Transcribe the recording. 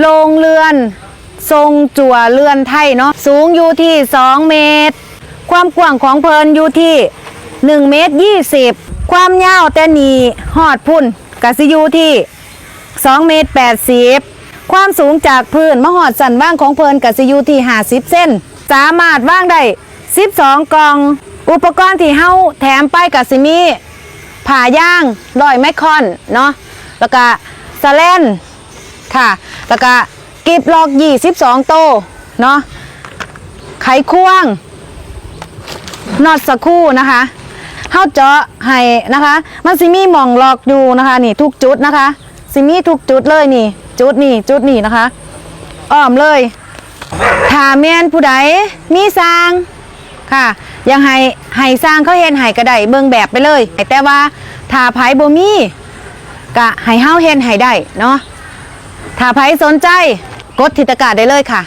โรงเรือน ทรงจั่วเรือนไทยเนาะสูงอยู่ที่ 2 เมตร ความกว้างของเพลินอยู่ที่ 1 เมตร 20 ความยาวแต่นีหอดพุ่นกสิอยู่ที่2เมตร 80 ความสูงจากพื้นมหอดสันว่างของเพลินกสิอยู่ที่ 50 เส้น สามารถว่างได้ 12 กล่อง อุปกรณ์ที่เฮาแถมไปกับสิมีผ่าย่างลอยไมคอนเนาะแล้วก็สแลน ค่ะ แล้วก็กิบลอก22โตวเนาะไขควงนอตสกคู่นะคะเฮาเจาะให้นะคะ มันสิมีหมองลอกอยู่นะคะ นี่ทุกจุดนะคะสิมีทุกจุดเลยนี่ จุดนี่จุดนี่นะคะอ้อมเลยถ้าแมนผู้ใดมีสร้างค่ะ ยังให้ให้สร้างเขาเห็นให้ก็ไดเบิ่งแบบไปเลย แต่ว่าถ้าไผบ่มีก็ให้เฮาเห็นให้ได้เนาะ ถ้าใครสนใจ กดทิตกาได้เลยค่ะ